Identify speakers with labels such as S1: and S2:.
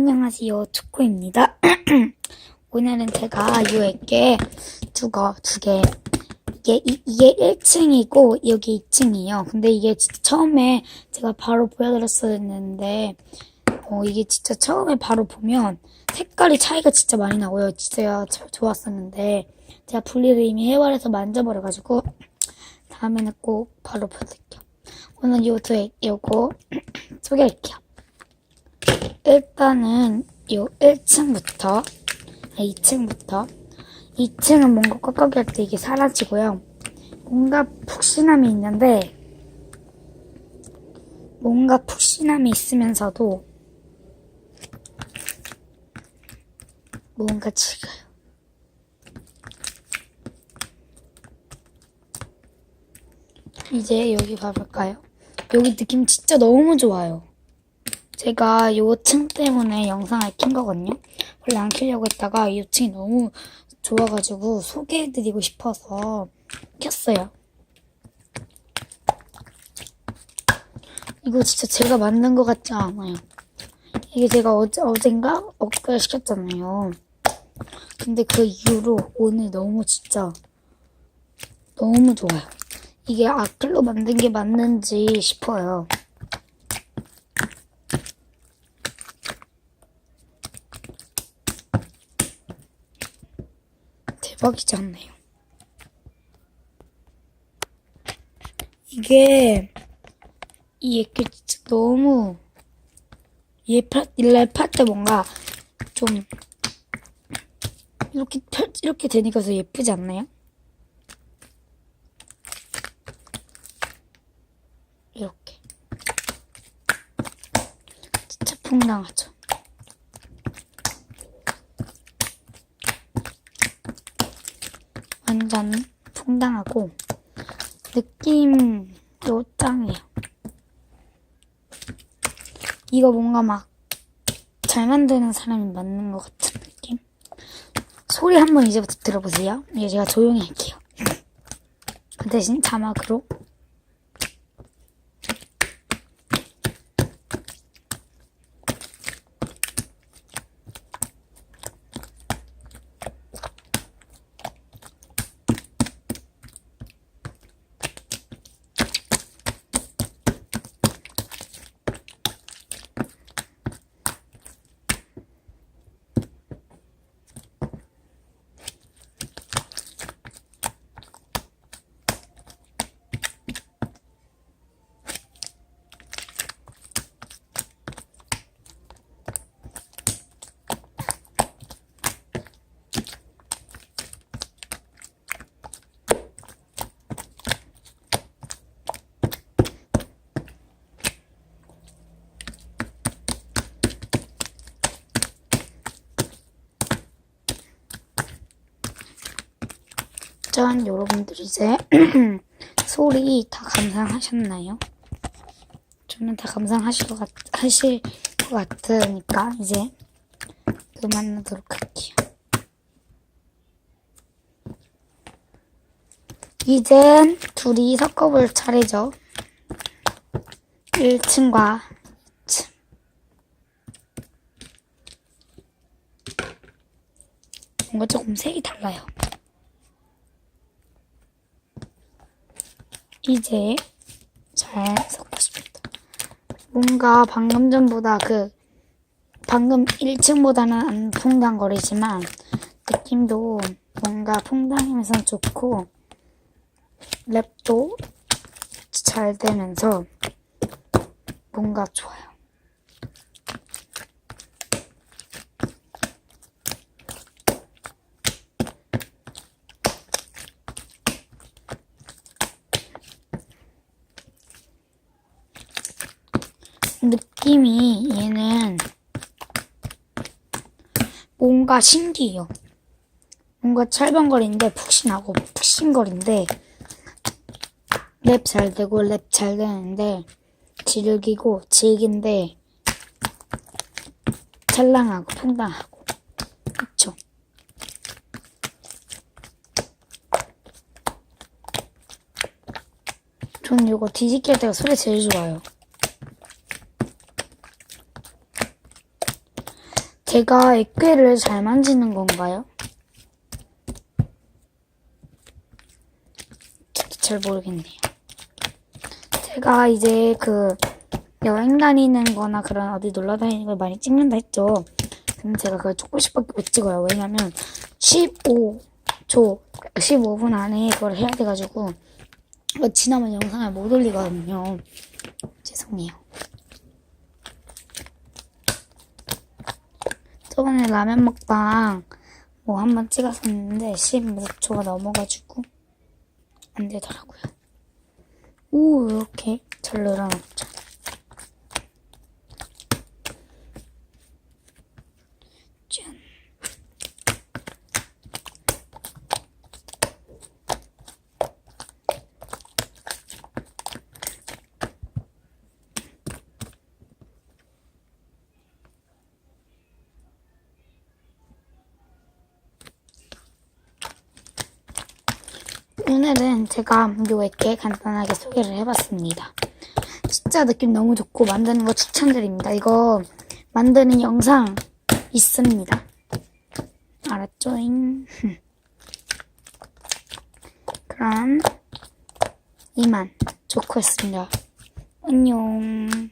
S1: 안녕하세요. 투코입니다. 오늘은 제가 요에게 두거, 두 개. 이게, 이, 이게 1층이고, 여기 2층이에요. 근데 이게 진짜 처음에 제가 바로 보여드렸어야 했는데, 어, 이게 진짜 처음에 바로 보면 색깔이 차이가 진짜 많이 나고요. 진짜 저- 좋았었는데, 제가 분리를 이미 해버려서 만져버려가지고, 다음에는 꼭 바로 보여드릴게요. 오늘 요 두, 요거 소개할게요. 일단은 요 1층부터 2층부터 2층은 뭔가 꽉꽉이 할때 이게 사라지고요. 뭔가 푹신함이 있는데 뭔가 푹신함이 있으면서도 뭔가 지겨요. 이제 여기 봐볼까요? 여기 느낌 진짜 너무 좋아요. 제가 요층 때문에 영상을 킨 거거든요. 원래 안 키려고 했다가 이 층이 너무 좋아가지고 소개해드리고 싶어서 켰어요. 이거 진짜 제가 만든 것 같지 않아요. 이게 제가 어제, 어젠가? 엊그제 시켰잖아요. 근데 그 이후로 오늘 너무 진짜 너무 좋아요. 이게 아클로 만든 게 맞는지 싶어요. 대박이지 않나요? 이게 이 애기 진짜 너무 얘파 일날 팔 때 뭔가 좀 이렇게 펼 이렇게 되니까 더 예쁘지 않나요? 이렇게 진짜 풍당하죠. 완전 풍당하고 느낌도 짱이에요. 이거 뭔가 막 잘 만드는 사람이 맞는 것 같은 느낌? 소리 한번 이제부터 들어보세요. 이제 제가 조용히 할게요. 그 대신 자막으로 짠 여러분들 이제 소리 다 감상하셨나요? 저는 다 감상하실 것 같, 하실 것 같으니까 이제 그만하도록 할게요. 이젠 둘이 섞어볼 차례죠. 1층과 2층. 뭔가 조금 색이 달라요. 이제 잘 섞었습니다. 뭔가 방금 전보다 그 방금 1층보다는 안 퐁당거리지만 느낌도 뭔가 퐁당하면서 좋고 랩도 잘 되면서 뭔가 좋아요. 느낌이 얘는 뭔가 신기해요. 뭔가 철번거리는데 푹신하고 푹신거린데 랩 잘 되고 랩 잘 되는데 질기고 질긴데 찰랑하고 퐁당하고 그쵸? 저는 이거 뒤집기 할 때가 소리 제일 좋아요. 제가 액괴를 잘 만지는 건가요? 잘 모르겠네요. 제가 이제 그 여행 다니는 거나 그런 어디 놀러 다니는 걸 많이 찍는다 했죠. 근데 제가 그걸 조금씩밖에 못 찍어요. 왜냐면 15초, 15분 안에 그걸 해야 돼가지고 어, 지나면 영상을 못 올리거든요. 죄송해요. 저번에 라면 먹방 뭐 한 번 찍었었는데 10몇 초가 넘어가지고 안 되더라고요. 오 이렇게 잘 늘어났죠. 오늘은 제가 요에게 간단하게 소개를 해봤습니다. 진짜 느낌 너무 좋고 만드는 거 추천드립니다. 이거 만드는 영상 있습니다. 알았죠잉? 그럼 이만 좋고였습니다. 안녕.